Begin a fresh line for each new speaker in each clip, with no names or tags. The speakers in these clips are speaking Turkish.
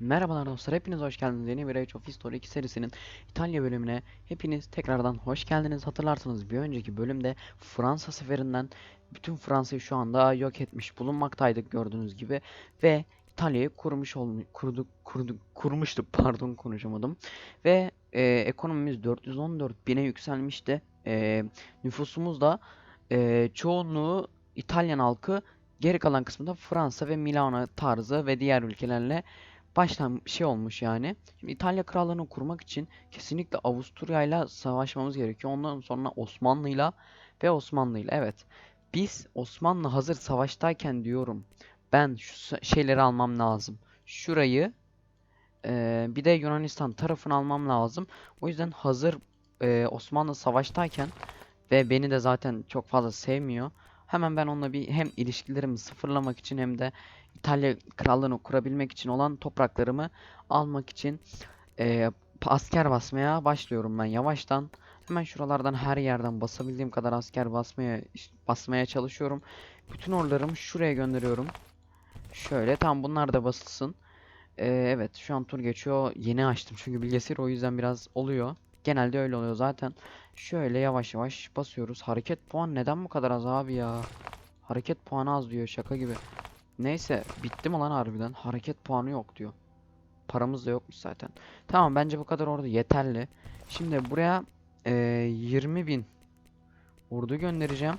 Merhabalar dostlar, hepiniz hoş geldiniz. Yeni bir Age of History 2 serisinin İtalya bölümüne hepiniz tekrardan hoş geldiniz. Hatırlarsanız bir önceki bölümde Fransa seferinden bütün Fransa'yı şu anda yok etmiş bulunmaktaydık gördüğünüz gibi ve İtalya'yı kurmuş olmuş kurduk kurduk kurmuştuk pardon konuşamadım ve e, ekonomimiz 414 bine yükselmişti. E, nüfusumuz da e, çoğunluğu İtalyan halkı geri kalan kısmında Fransa ve Milano tarzı ve diğer ülkelerle baştan şey olmuş yani. Şimdi İtalya krallığını kurmak için kesinlikle Avusturya ile savaşmamız gerekiyor. Ondan sonra Osmanlı'yla ve Osmanlı'yla. Evet. Biz Osmanlı hazır savaştayken diyorum. Ben şu şeyleri almam lazım. Şurayı eee, bir de Yunanistan tarafını almam lazım. O yüzden hazır eee, Osmanlı savaştayken ve beni de zaten çok fazla sevmiyor. Hemen ben onunla bir hem ilişkilerimi sıfırlamak için hem de İtalya krallığını kurabilmek için olan topraklarımı almak için eee, asker basmaya başlıyorum ben yavaştan. Hemen şuralardan her yerden basabildiğim kadar asker basmaya basmaya çalışıyorum. Bütün ordularımı şuraya gönderiyorum. Şöyle tam bunlar da basılsın. Eee, evet şu an tur geçiyor. Yeni açtım çünkü bilgisayar o yüzden biraz oluyor. Genelde öyle oluyor zaten. Şöyle yavaş yavaş basıyoruz. Hareket puan neden bu kadar az abi ya? Hareket puanı az diyor şaka gibi. Neyse bitti mi lan harbiden? Hareket puanı yok diyor. Paramız da yokmuş zaten. Tamam bence bu kadar orada yeterli. Şimdi buraya eee 20 bin ordu göndereceğim.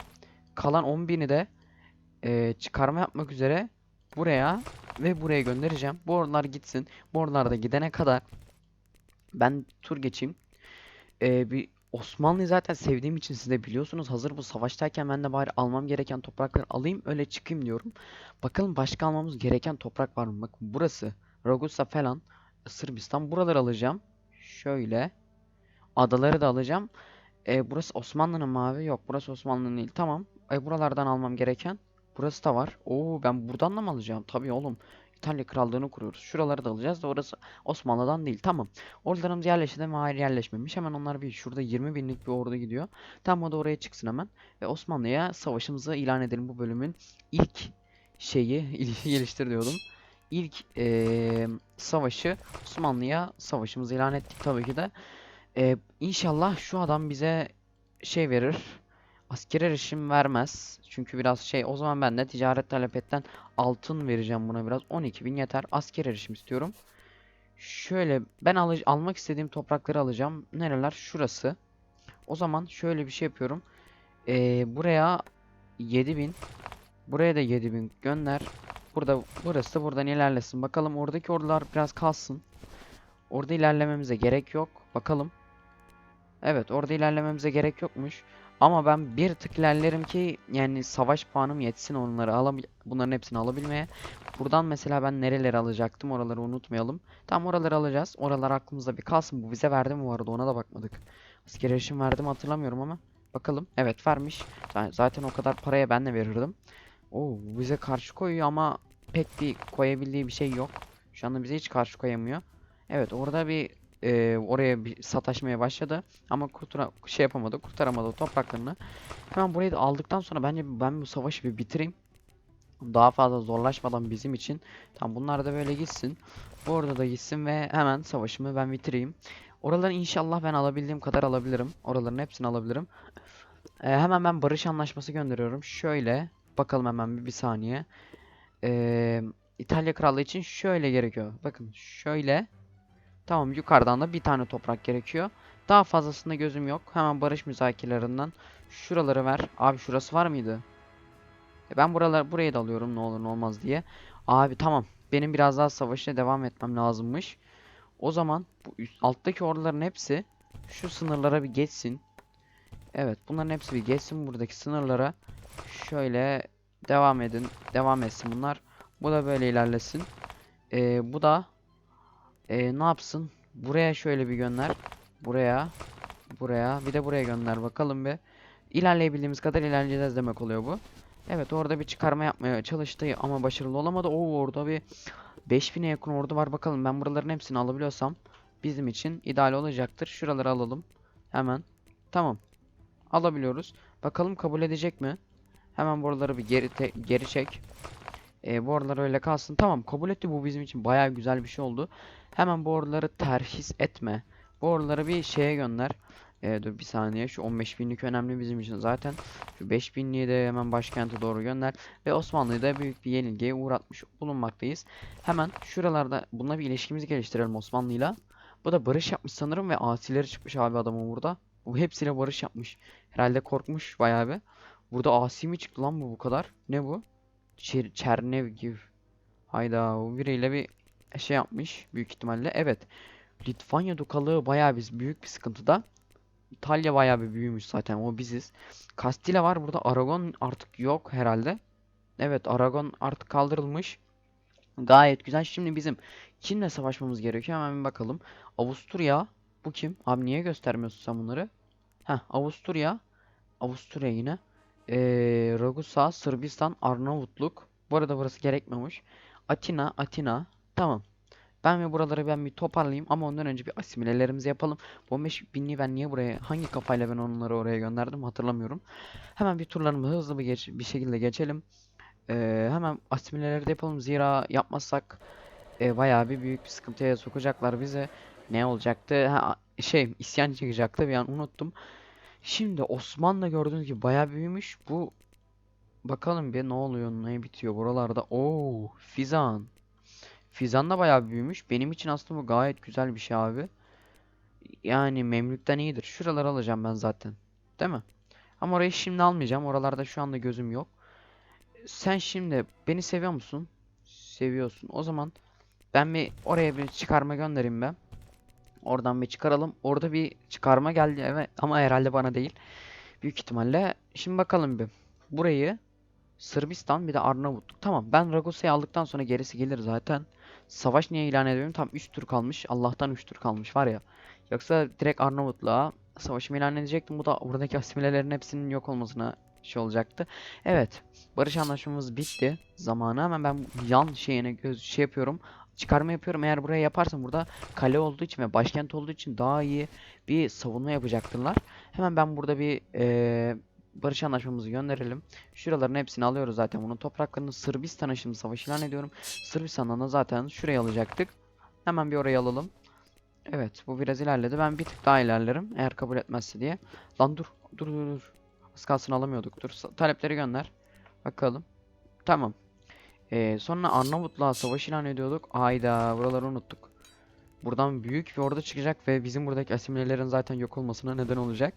Kalan 10 bini de eee, çıkarma yapmak üzere buraya ve buraya göndereceğim. Bu ordular gitsin. Bu ordular da gidene kadar ben tur geçeyim. Eee, bir Osmanlı'yı zaten sevdiğim için siz de biliyorsunuz. Hazır bu savaştayken ben de bari almam gereken toprakları alayım öyle çıkayım diyorum. Bakalım başka almamız gereken toprak var mı? Bakın burası. Ragusa falan. Sırbistan. Buraları alacağım. Şöyle. Adaları da alacağım. E, burası Osmanlı'nın mı abi? Yok burası Osmanlı'nın değil. Tamam. E, buralardan almam gereken. Burası da var. Oo ben buradan da mı alacağım? Tabii oğlum. İtalya krallığını kuruyoruz. Şuraları da alacağız da orası Osmanlı'dan değil. Tamam. Ordularımız yerleşti mi? Hayır yerleşmemiş. Hemen onlar bir şurada 20 binlik bir ordu gidiyor. Tam o da oraya çıksın hemen. Ve Osmanlı'ya savaşımızı ilan edelim bu bölümün ilk şeyi geliştir diyordum. İlk eee, savaşı Osmanlı'ya savaşımızı ilan ettik tabii ki de. Eee inşallah şu adam bize şey verir. Asker erişim vermez. Çünkü biraz şey o zaman ben de ticaret talepetten altın vereceğim buna biraz. 12.000 yeter. Asker erişim istiyorum. Şöyle ben alı- almak istediğim toprakları alacağım. Nereler? Şurası. O zaman şöyle bir şey yapıyorum. Eee, buraya 7000 Buraya da 7000 gönder. Burada burası da buradan ilerlesin. Bakalım oradaki ordular biraz kalsın. Orada ilerlememize gerek yok. Bakalım. Evet, orada ilerlememize gerek yokmuş. Ama ben bir tık ilerlerim ki yani savaş puanım yetsin onları alabil bunların hepsini alabilmeye. Buradan mesela ben nereleri alacaktım oraları unutmayalım. Tam oraları alacağız. Oralar aklımızda bir kalsın. Bu bize verdi mi bu arada ona da bakmadık. Asker erişim verdi mi hatırlamıyorum ama. Bakalım. Evet vermiş. Zaten o kadar paraya ben de verirdim. Oo, bu bize karşı koyuyor ama pek bir koyabildiği bir şey yok. Şu anda bize hiç karşı koyamıyor. Evet orada bir e, oraya bir sataşmaya başladı ama kurtura şey yapamadı, kurtaramadı o topraklarını. Hemen burayı da aldıktan sonra bence ben bu savaşı bir bitireyim. Daha fazla zorlaşmadan bizim için. Tamam bunlar da böyle gitsin. Orada da gitsin ve hemen savaşımı ben bitireyim. Oraları inşallah ben alabildiğim kadar alabilirim. Oraların hepsini alabilirim. Ee, hemen ben barış anlaşması gönderiyorum. Şöyle bakalım hemen bir, bir saniye. Ee, İtalya Krallığı için şöyle gerekiyor. Bakın şöyle. Tamam yukarıdan da bir tane toprak gerekiyor. Daha fazlasında gözüm yok. Hemen barış müzakerelerinden şuraları ver. Abi şurası var mıydı? E ben buralar burayı da alıyorum ne olur ne olmaz diye. Abi tamam. Benim biraz daha savaşa devam etmem lazımmış. O zaman bu üst, alttaki orduların hepsi şu sınırlara bir geçsin. Evet, bunların hepsi bir geçsin buradaki sınırlara. Şöyle devam edin. Devam etsin bunlar. Bu da böyle ilerlesin. Ee, bu da ee, ne yapsın? Buraya şöyle bir gönder. Buraya. Buraya. Bir de buraya gönder bakalım bir. İlerleyebildiğimiz kadar ilerleyeceğiz demek oluyor bu. Evet orada bir çıkarma yapmaya çalıştı ama başarılı olamadı. Oo orada bir 5000'e yakın ordu var bakalım. Ben buraların hepsini alabiliyorsam bizim için ideal olacaktır. Şuraları alalım. Hemen. Tamam. Alabiliyoruz. Bakalım kabul edecek mi? Hemen buraları bir geri geri çek. E, bu aralar öyle kalsın. Tamam kabul etti bu bizim için bayağı güzel bir şey oldu. Hemen bu oraları terhis etme. Bu oraları bir şeye gönder. E, dur bir saniye şu 15 binlik önemli bizim için zaten. Şu 5 binliği de hemen başkente doğru gönder. Ve Osmanlı'yı da büyük bir yenilgiye uğratmış bulunmaktayız. Hemen şuralarda bununla bir ilişkimizi geliştirelim Osmanlı'yla. Bu da barış yapmış sanırım ve asileri çıkmış abi adamın burada. Bu hepsiyle barış yapmış. Herhalde korkmuş bayağı bir. Burada asi mi çıktı lan bu bu kadar? Ne bu? Çer Çerneviv. Hayda bu biriyle bir şey yapmış büyük ihtimalle. Evet. Litvanya dukalığı bayağı biz büyük bir sıkıntıda. İtalya bayağı bir büyümüş zaten o biziz. Kastilya var burada Aragon artık yok herhalde. Evet Aragon artık kaldırılmış. Gayet güzel. Şimdi bizim kimle savaşmamız gerekiyor? Hemen bir bakalım. Avusturya. Bu kim? Abi niye göstermiyorsun sen bunları? Heh Avusturya. Avusturya yine. Ee, Ragusa, Sırbistan, Arnavutluk. Bu arada burası gerekmiyormuş. Atina, Atina. Tamam. Ben ve buraları ben bir toparlayayım ama ondan önce bir asimilelerimizi yapalım. Bu 15 binliği ben niye buraya, hangi kafayla ben onları oraya gönderdim hatırlamıyorum. Hemen bir turlarımızı hızlı bir, geç, bir şekilde geçelim. Ee, hemen asimileleri de yapalım. Zira yapmazsak e, bayağı bir büyük bir sıkıntıya sokacaklar bize. Ne olacaktı? Ha, şey isyan çıkacaktı bir an unuttum. Şimdi Osmanlı gördüğünüz gibi bayağı büyümüş. Bu bakalım bir ne oluyor, ne bitiyor buralarda. Oo, Fizan. Fizan da bayağı büyümüş. Benim için aslında bu gayet güzel bir şey abi. Yani Memlük'ten iyidir. Şuraları alacağım ben zaten. Değil mi? Ama orayı şimdi almayacağım. Oralarda şu anda gözüm yok. Sen şimdi beni seviyor musun? Seviyorsun. O zaman ben bir oraya bir çıkarma göndereyim ben. Oradan bir çıkaralım. Orada bir çıkarma geldi evet ama herhalde bana değil. Büyük ihtimalle. Şimdi bakalım bir. Burayı Sırbistan bir de Arnavutluk. Tamam ben Ragusa'yı aldıktan sonra gerisi gelir zaten. Savaş niye ilan ediyorum? Tam 3 tur kalmış. Allah'tan 3 tur kalmış var ya. Yoksa direkt Arnavutluğa savaşımı ilan edecektim. Bu da buradaki asimilelerin hepsinin yok olmasına şey olacaktı. Evet. Barış anlaşmamız bitti. Zamanı hemen ben yan şeyine göz şey yapıyorum. Çıkarma yapıyorum. Eğer buraya yaparsam burada kale olduğu için ve başkent olduğu için daha iyi bir savunma yapacaktırlar. Hemen ben burada bir eee, barış anlaşmamızı gönderelim. Şuraların hepsini alıyoruz zaten. Bunun topraklarını Sırbistan'a şimdi savaş ilan ediyorum. Sırbistan'dan da zaten şuraya alacaktık. Hemen bir oraya alalım. Evet bu biraz ilerledi. Ben bir tık daha ilerlerim. Eğer kabul etmezse diye. Lan dur. Dur dur dur. Az kalsın alamıyorduk. Dur. Talepleri gönder. Bakalım. Tamam. Ee, sonra Arnavutluğa savaş ilan ediyorduk. Ayda buraları unuttuk. Buradan büyük bir ordu çıkacak ve bizim buradaki asimilelerin zaten yok olmasına neden olacak.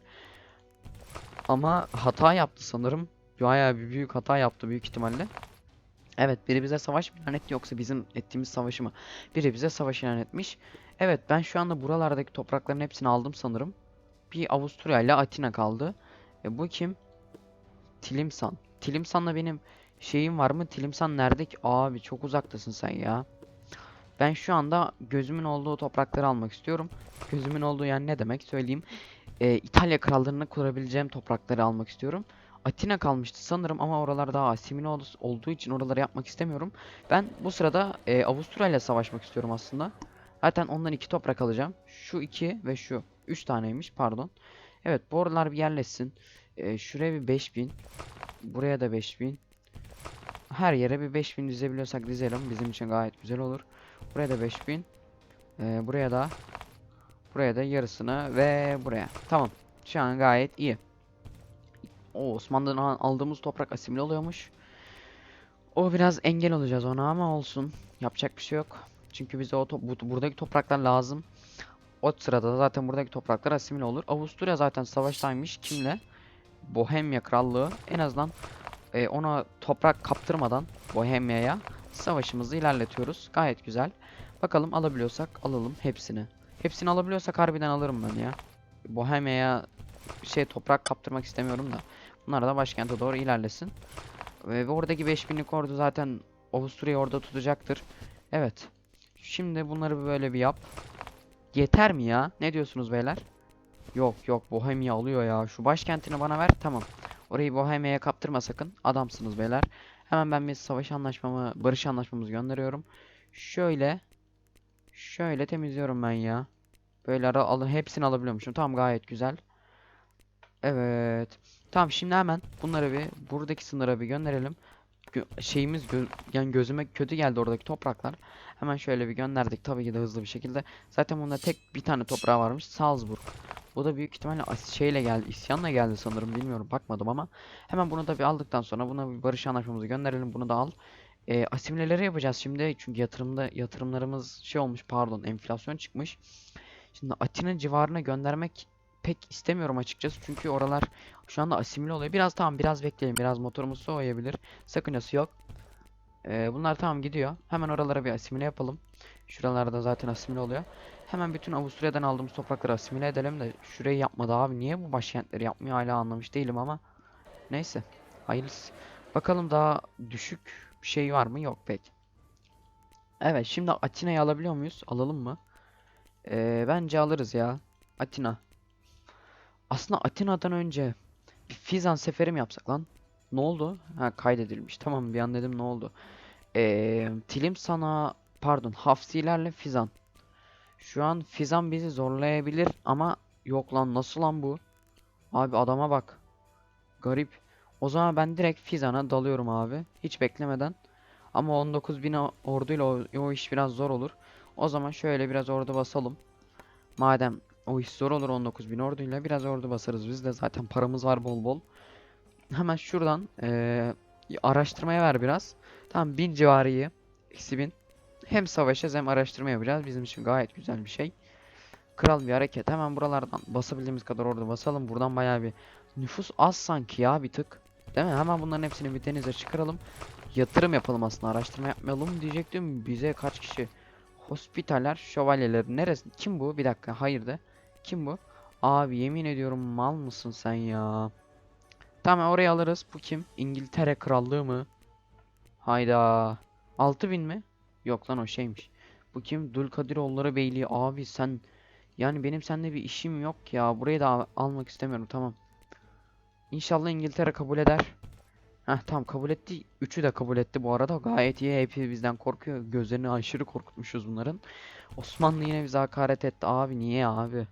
Ama hata yaptı sanırım. Bayağı bir büyük hata yaptı büyük ihtimalle. Evet biri bize savaş ilan etti yoksa bizim ettiğimiz savaşı mı? Biri bize savaş ilan etmiş. Evet ben şu anda buralardaki toprakların hepsini aldım sanırım. Bir Avusturya ile Atina kaldı. E, bu kim? Tilimsan. Tilimsan'la benim şeyim var mı? Tilimsan nerede ki? Abi çok uzaktasın sen ya. Ben şu anda gözümün olduğu toprakları almak istiyorum. Gözümün olduğu yani ne demek söyleyeyim. E, İtalya krallığını kurabileceğim toprakları almak istiyorum. Atina kalmıştı sanırım ama oralar daha asimile ol- olduğu için oraları yapmak istemiyorum. Ben bu sırada e, Avusturya ile savaşmak istiyorum aslında. Zaten ondan iki toprak alacağım. Şu iki ve şu. Üç taneymiş pardon. Evet bu oralar bir yerleşsin. E, şuraya bir 5000. Buraya da 5000. Her yere bir 5000 dizebiliyorsak dizelim. Bizim için gayet güzel olur. Buraya da 5000. E, buraya da buraya da yarısını ve buraya. Tamam. Şu an gayet iyi. O Osmanlı'dan al- aldığımız toprak asimile oluyormuş. O biraz engel olacağız ona ama olsun. Yapacak bir şey yok. Çünkü bize o top, bu- buradaki topraklar lazım. O sırada da zaten buradaki topraklar asimile olur. Avusturya zaten savaştaymış. Kimle? Bohemya Krallığı. En azından e, ona toprak kaptırmadan Bohemya'ya savaşımızı ilerletiyoruz. Gayet güzel. Bakalım alabiliyorsak alalım hepsini. Hepsini alabiliyorsak harbiden alırım ben ya. Bohemya'ya şey toprak kaptırmak istemiyorum da. Bunlar da başkente doğru ilerlesin. Ve oradaki 5000'lik ordu zaten Avusturya'yı orada tutacaktır. Evet. Şimdi bunları böyle bir yap. Yeter mi ya? Ne diyorsunuz beyler? Yok yok Bohemia alıyor ya. Şu başkentini bana ver. Tamam. Orayı Bohemia'ya kaptırma sakın. Adamsınız beyler. Hemen ben bir savaş anlaşmamı, barış anlaşmamızı gönderiyorum. Şöyle. Şöyle temizliyorum ben ya. Böyle ara alın hepsini alabiliyormuşum. Tamam gayet güzel. Evet. Tamam şimdi hemen bunları bir buradaki sınıra bir gönderelim. gö- şeyimiz gö- yani gözüme kötü geldi oradaki topraklar. Hemen şöyle bir gönderdik tabii ki de hızlı bir şekilde. Zaten bunda tek bir tane toprağı varmış. Salzburg. Bu da büyük ihtimalle şeyle geldi, isyanla geldi sanırım bilmiyorum bakmadım ama hemen bunu da bir aldıktan sonra buna bir barış anlaşmamızı gönderelim. Bunu da al. E, asimileleri yapacağız şimdi çünkü yatırımda yatırımlarımız şey olmuş pardon enflasyon çıkmış. Şimdi Atina civarına göndermek pek istemiyorum açıkçası çünkü oralar şu anda asimile oluyor. Biraz tamam biraz bekleyelim. Biraz motorumuz soğuyabilir. Sakıncası yok. Ee, bunlar tamam gidiyor. Hemen oralara bir asimile yapalım. Şuralarda zaten asimile oluyor. Hemen bütün Avusturya'dan aldığımız toprakları asimile edelim de şurayı yapmadı abi. Niye bu başkentleri yapmıyor hala anlamış değilim ama. Neyse. Hayırlısı. Bakalım daha düşük bir şey var mı? Yok pek. Evet şimdi Atina'yı alabiliyor muyuz? Alalım mı? Ee, bence alırız ya. Atina. Aslında Atina'dan önce bir Fizan seferi mi yapsak lan? Ne oldu? Ha kaydedilmiş. Tamam bir an dedim ne oldu? Ee, Tilim sana pardon Hafsilerle Fizan. Şu an Fizan bizi zorlayabilir ama yok lan nasıl lan bu? Abi adama bak. Garip. O zaman ben direkt Fizan'a dalıyorum abi. Hiç beklemeden. Ama 19.000 o- orduyla o, o iş biraz zor olur. O zaman şöyle biraz ordu basalım. Madem o iş zor olur 19.000 orduyla biraz ordu basarız. Biz de zaten paramız var bol bol. Hemen şuradan eee, araştırmaya ver biraz. Tamam 1000 civarı iyi. Eksi 1000. Hem savaşacağız hem araştırma yapacağız. Bizim için gayet güzel bir şey. Kral bir hareket. Hemen buralardan basabildiğimiz kadar orada basalım. Buradan bayağı bir nüfus az sanki ya bir tık. Değil mi? Hemen bunların hepsini bir denize çıkaralım. Yatırım yapalım aslında. Araştırma yapmayalım diyecektim. Bize kaç kişi? Hospitaller, şövalyeler. Neresi? Kim bu? Bir dakika. Hayır de. Kim bu? Abi yemin ediyorum mal mısın sen ya? Tamam oraya alırız. Bu kim? İngiltere Krallığı mı? Hayda. 6000 mi? Yok lan o şeymiş. Bu kim? Dulkadiroğulları Beyliği. Abi sen yani benim seninle bir işim yok ya. Burayı da al- almak istemiyorum. Tamam. İnşallah İngiltere kabul eder. Heh tamam kabul etti. Üçü de kabul etti bu arada. Gayet iyi. Hepsi bizden korkuyor. Gözlerini aşırı korkutmuşuz bunların. Osmanlı yine bize hakaret etti. Abi niye abi?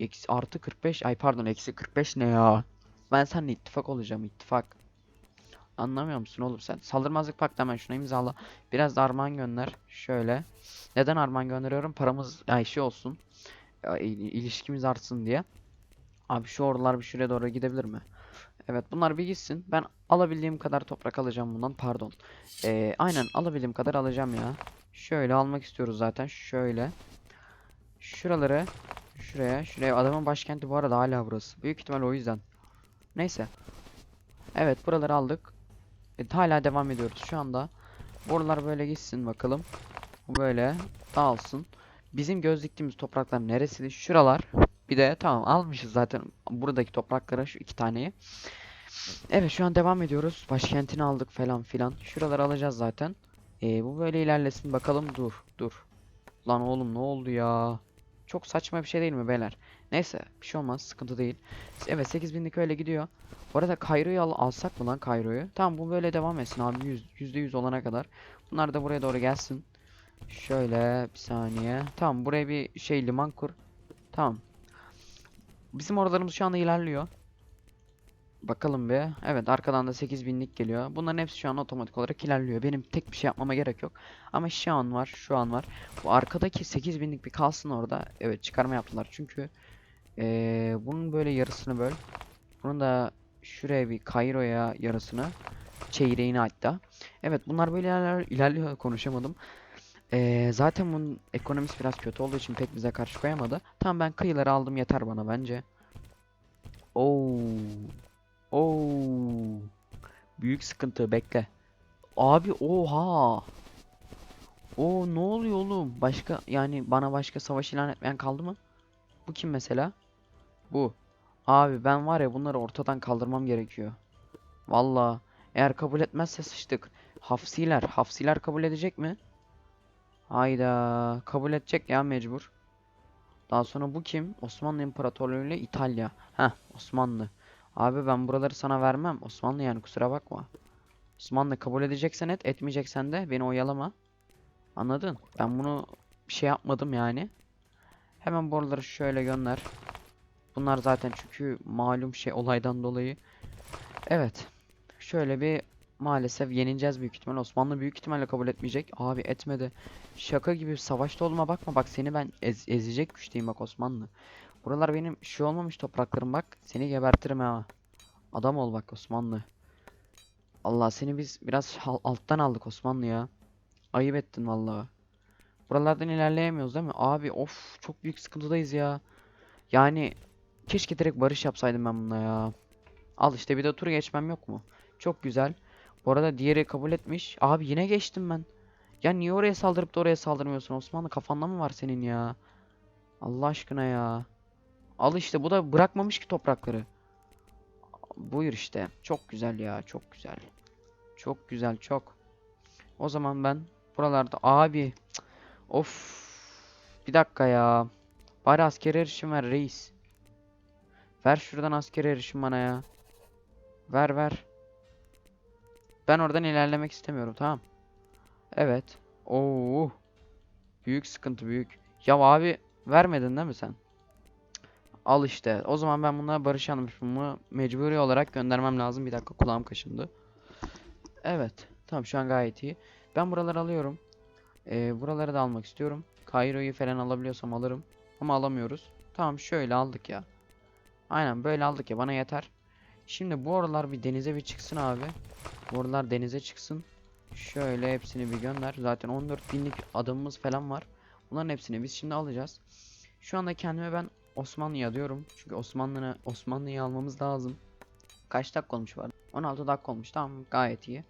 Eksi, artı 45. Ay pardon eksi 45 ne ya? Ben seninle ittifak olacağım. ittifak. Anlamıyor musun oğlum sen? Saldırmazlık paktı hemen şuna imzala. Biraz da armağan gönder. Şöyle. Neden armağan gönderiyorum? Paramız ay şey olsun. İlişkimiz artsın diye. Abi şu ordular bir şuraya doğru gidebilir mi? Evet bunlar bir gitsin. Ben alabildiğim kadar toprak alacağım bundan. Pardon. Ee, aynen alabildiğim kadar alacağım ya. Şöyle almak istiyoruz zaten. Şöyle. Şuraları. Şuraya. Şuraya. Adamın başkenti bu arada hala burası. Büyük ihtimal o yüzden. Neyse. Evet buraları aldık. Evet, hala devam ediyoruz şu anda. Buralar böyle gitsin bakalım. Böyle dağılsın. Bizim göz diktiğimiz topraklar neresiydi? Şuralar. Bir de tamam almışız zaten buradaki topraklara şu iki taneyi. Evet şu an devam ediyoruz. Başkentini aldık falan filan. Şuraları alacağız zaten. Ee, bu böyle ilerlesin bakalım. Dur dur. Lan oğlum ne oldu ya? Çok saçma bir şey değil mi beyler? Neyse bir şey olmaz sıkıntı değil. Evet 8000'lik öyle gidiyor. Bu arada Kairo'yu al alsak mı lan Kairo'yu? Tamam bu böyle devam etsin abi yüz- %100 olana kadar. Bunlar da buraya doğru gelsin. Şöyle bir saniye. Tamam buraya bir şey liman kur. Tamam. Bizim oralarımız şu anda ilerliyor. Bakalım bir. Evet arkadan da 8000'lik geliyor. Bunların hepsi şu an otomatik olarak ilerliyor. Benim tek bir şey yapmama gerek yok. Ama şu an var, şu an var. Bu arkadaki 8000'lik bir kalsın orada. Evet çıkarma yaptılar çünkü eee, bunun böyle yarısını böl. Bunun da şuraya bir Kairo'ya yarısını. Çeyreğini hatta. Evet bunlar böyle ilerliyor konuşamadım. Eee, zaten bunun ekonomisi biraz kötü olduğu için pek bize karşı koyamadı. Tamam ben kıyıları aldım yeter bana bence. Oo. Oo. Büyük sıkıntı bekle. Abi oha. O ne oluyor oğlum? Başka yani bana başka savaş ilan etmeyen kaldı mı? Bu kim mesela? Bu. Abi ben var ya bunları ortadan kaldırmam gerekiyor. Valla eğer kabul etmezse sıçtık. Hafsiler, Hafsiler kabul edecek mi? Hayda, kabul edecek ya mecbur. Daha sonra bu kim? Osmanlı İmparatorluğu ile İtalya. Heh, Osmanlı. Abi ben buraları sana vermem. Osmanlı yani kusura bakma. Osmanlı kabul edeceksen et, etmeyeceksen de beni oyalama. Anladın? Ben bunu bir şey yapmadım yani. Hemen buraları şöyle gönder. Bunlar zaten çünkü malum şey olaydan dolayı. Evet. Şöyle bir maalesef yenileceğiz büyük ihtimal. Osmanlı büyük ihtimalle kabul etmeyecek. Abi etmedi. Şaka gibi savaşta olma bakma bak seni ben ez- ezecek güçteyim bak Osmanlı. Buralar benim şey olmamış topraklarım bak. Seni gebertirim ha. Adam ol bak Osmanlı. Allah seni biz biraz alttan aldık Osmanlı ya. Ayıp ettin vallahi. Buralardan ilerleyemiyoruz değil mi? Abi of çok büyük sıkıntıdayız ya. Yani keşke direkt barış yapsaydım ben bununla ya. Al işte bir de tur geçmem yok mu? Çok güzel. Bu arada diğeri kabul etmiş. Abi yine geçtim ben. Ya niye oraya saldırıp da oraya saldırmıyorsun Osmanlı? Kafanda mı var senin ya? Allah aşkına ya. Al işte bu da bırakmamış ki toprakları. Buyur işte. Çok güzel ya. Çok güzel. Çok güzel çok. O zaman ben buralarda abi of bir dakika ya. Bari askeri erişim ver reis. Ver şuradan askeri erişim bana ya. Ver ver. Ben oradan ilerlemek istemiyorum tamam. Evet. Oo. Büyük sıkıntı büyük. Ya abi vermedin değil mi sen? Al işte. O zaman ben bunlara barış anlaşmamı mecburi olarak göndermem lazım. Bir dakika kulağım kaşındı. Evet. Tamam şu an gayet iyi. Ben buraları alıyorum. Ee, buraları da almak istiyorum. Kairo'yu falan alabiliyorsam alırım. Ama alamıyoruz. Tamam şöyle aldık ya. Aynen böyle aldık ya bana yeter. Şimdi bu oralar bir denize bir çıksın abi. Bu oralar denize çıksın. Şöyle hepsini bir gönder. Zaten 14 binlik adımımız falan var. Bunların hepsini biz şimdi alacağız. Şu anda kendime ben Osmanlı'ya diyorum. Çünkü Osmanlı'nı Osmanlı'yı almamız lazım. Kaç dakika olmuş var? 16 dakika olmuş. Tamam gayet iyi.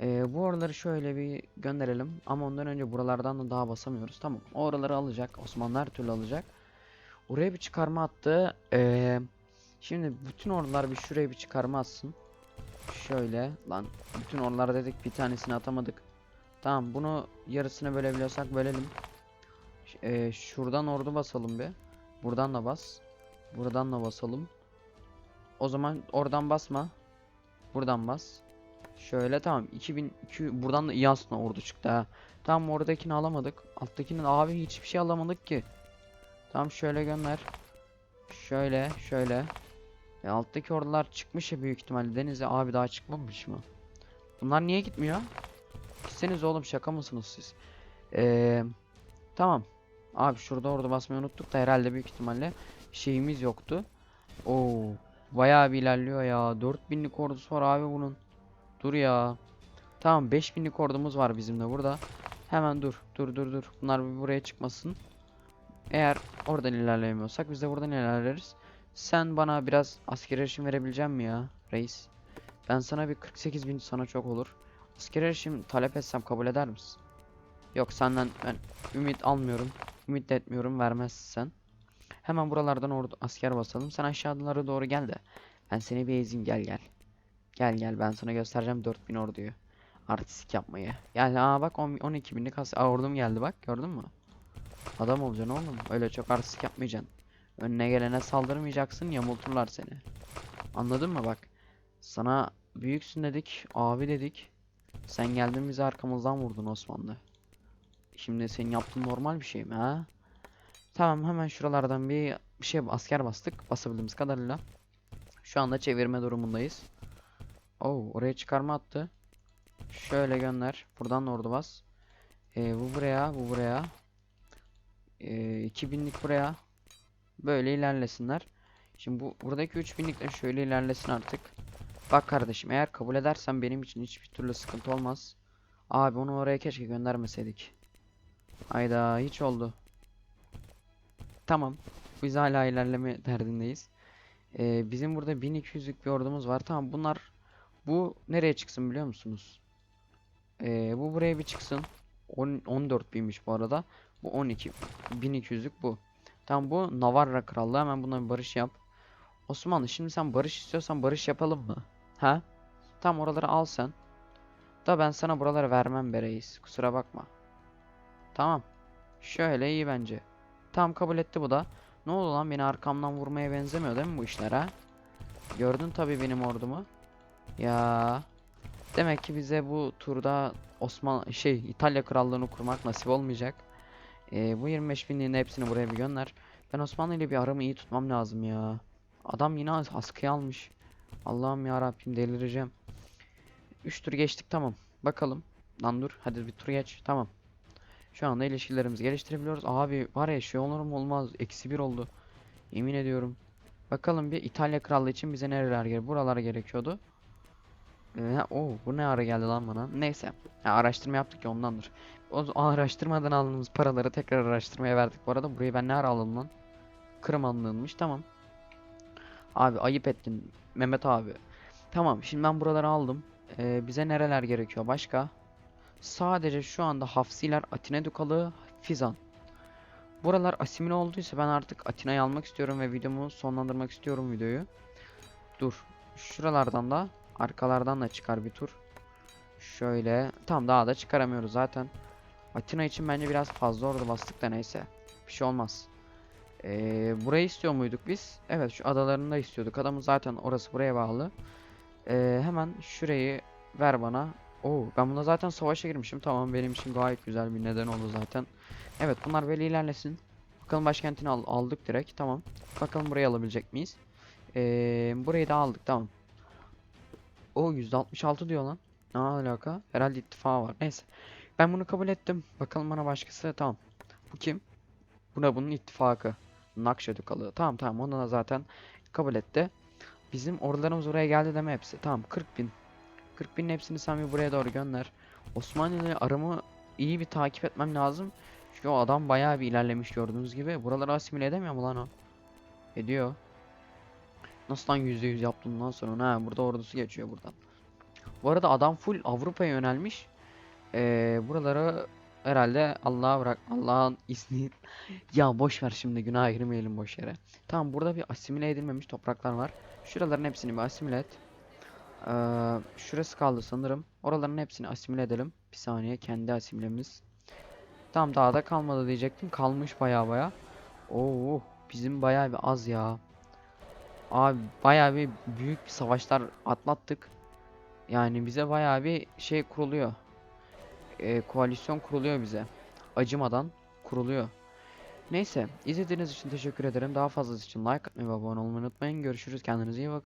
Ee, bu oraları şöyle bir gönderelim. Ama ondan önce buralardan da daha basamıyoruz. Tamam. O oraları alacak. Osmanlı her türlü alacak. Oraya bir çıkarma attı. Ee, şimdi bütün ordular bir şuraya bir çıkarma atsın. Şöyle lan bütün ordular dedik bir tanesini atamadık. Tamam bunu yarısını bölebiliyorsak bölelim. Ee, şuradan ordu basalım bir. Buradan da bas. Buradan da basalım. O zaman oradan basma. Buradan bas. Şöyle tamam 2002 buradan da iyi aslında ordu çıktı ha. Tamam oradakini alamadık. Alttakini abi hiçbir şey alamadık ki. Tamam şöyle gönder. Şöyle şöyle. E alttaki ordular çıkmış ya büyük ihtimalle denize abi daha çıkmamış mı? Bunlar niye gitmiyor? Gitseniz oğlum şaka mısınız siz? Eee tamam. Abi şurada ordu basmayı unuttuk da herhalde büyük ihtimalle şeyimiz yoktu. Oo bayağı bir ilerliyor ya. 4000'lik ordusu var abi bunun. Dur ya. Tamam 5000'lik ordumuz var bizim de burada. Hemen dur dur dur dur. Bunlar bir buraya çıkmasın. Eğer oradan ilerleyemiyorsak biz de buradan ilerleriz. Sen bana biraz asker erişim verebilecek mi ya reis? Ben sana bir 48 bin sana çok olur. Asker erişim talep etsem kabul eder misin? Yok senden ben ümit almıyorum. Ümit de etmiyorum vermezsen. Hemen buralardan ordu asker basalım. Sen aşağılara doğru gel de. Ben seni bir ezeyim gel gel. Gel gel ben sana göstereceğim 4000 orduyu. Artistik yapmayı. Yani aa bak 10 12 binlik as ordum geldi bak gördün mü? Adam olacaksın oğlum. Öyle çok artistik yapmayacaksın. Önüne gelene saldırmayacaksın yamulturlar seni. Anladın mı bak? Sana büyüksün dedik, abi dedik. Sen geldin bizi arkamızdan vurdun Osmanlı. Şimdi senin yaptığın normal bir şey mi ha? Tamam hemen şuralardan bir, şey asker bastık basabildiğimiz kadarıyla. Şu anda çevirme durumundayız. Oo oraya çıkarma attı. Şöyle gönder. Buradan da ordu bas. Ee, bu buraya, bu buraya. Ee, 2000'lik buraya. Böyle ilerlesinler. Şimdi bu buradaki 3000'lik de şöyle ilerlesin artık. Bak kardeşim eğer kabul edersen benim için hiçbir türlü sıkıntı olmaz. Abi onu oraya keşke göndermeseydik. Hayda hiç oldu. Tamam. Biz hala ilerleme derdindeyiz. Ee, bizim burada 1200'lük bir ordumuz var. Tamam bunlar bu nereye çıksın biliyor musunuz? Ee, bu buraya bir çıksın. 10, 14 binmiş bu arada. Bu 12 1200'lük bu. Tamam bu Navarra Krallığı hemen buna bir barış yap. Osmanlı şimdi sen barış istiyorsan barış yapalım mı? Ha? Tamam oraları al sen. Da ben sana buraları vermem be. Kusura bakma. Tamam. Şöyle iyi bence. Tamam kabul etti bu da. Ne oldu lan beni arkamdan vurmaya benzemiyor değil mi bu işler ha? Gördün tabii benim ordumu. Ya. Demek ki bize bu turda Osman şey İtalya krallığını kurmak nasip olmayacak. Ee, bu 25 binliğin hepsini buraya bir gönder. Ben Osmanlı ile bir aramı iyi tutmam lazım ya. Adam yine as- askıya almış. Allah'ım ya Rabbim delireceğim. 3 tur geçtik tamam. Bakalım. Lan dur hadi bir tur geç. Tamam. Şu anda ilişkilerimizi geliştirebiliyoruz. Abi var ya şey olur mu olmaz. Eksi bir oldu. Yemin ediyorum. Bakalım bir İtalya Krallığı için bize nereler gerekiyor? Buralara gerekiyordu. Ee, o bu ne ara geldi lan bana? Neyse. Ya, araştırma yaptık ya ondandır. O araştırmadan aldığımız paraları tekrar araştırmaya verdik. Bu arada burayı ben ne ara aldım lan? Kırım alınmış. Tamam. Abi ayıp ettin Mehmet abi. Tamam şimdi ben buraları aldım. Ee, bize nereler gerekiyor başka? Sadece şu anda Hafsiler, Atina Dukalı, Fizan. Buralar asimile olduysa ben artık Atina'yı almak istiyorum ve videomu sonlandırmak istiyorum videoyu. Dur. Şuralardan da arkalardan da çıkar bir tur. Şöyle. Tam daha da çıkaramıyoruz zaten. Atina için bence biraz fazla orada bastık da neyse. Bir şey olmaz. Ee, burayı istiyor muyduk biz? Evet şu adalarını da istiyorduk. Adamın zaten orası buraya bağlı. Ee, hemen şurayı ver bana. Oo, ben buna zaten savaşa girmişim. Tamam benim için gayet güzel bir neden oldu zaten. Evet bunlar böyle ilerlesin. Bakalım başkentini al- aldık direkt. Tamam. Bakalım burayı alabilecek miyiz? Ee, burayı da aldık. Tamam. O %66 diyor lan. Ne alaka? Herhalde ittifak var. Neyse. Ben bunu kabul ettim. Bakalım bana başkası. Tamam. Bu kim? Buna bunun ittifakı. Nakşadukalı. Tamam tamam. Onu da zaten kabul etti. Bizim ordularımız oraya geldi deme hepsi. Tamam 40 bin. 40 binin hepsini bir buraya doğru gönder. Osmanlı'yı aramı iyi bir takip etmem lazım. Çünkü o adam bayağı bir ilerlemiş gördüğünüz gibi. Buraları asimile edemiyor mu lan o? Ediyor. Nasıl lan %100 yaptım ondan sonra? Ha burada ordusu geçiyor buradan. Bu arada adam full Avrupa'ya yönelmiş. Ee, buraları herhalde Allah'a bırak. Allah'ın izni. ya boş ver şimdi günah girmeyelim boş yere. Tamam burada bir asimile edilmemiş topraklar var. Şuraların hepsini bir asimile et. Ee, şurası kaldı sanırım. Oraların hepsini asimile edelim. Bir saniye kendi asimilemiz. Tamam daha da kalmadı diyecektim. Kalmış baya baya. Oo bizim baya bir az ya. Abi baya bir büyük bir savaşlar atlattık. Yani bize baya bir şey kuruluyor. Ee, koalisyon kuruluyor bize. Acımadan kuruluyor. Neyse izlediğiniz için teşekkür ederim. Daha fazlası için like atmayı ve abone olmayı unutmayın. Görüşürüz. Kendinize iyi bakın.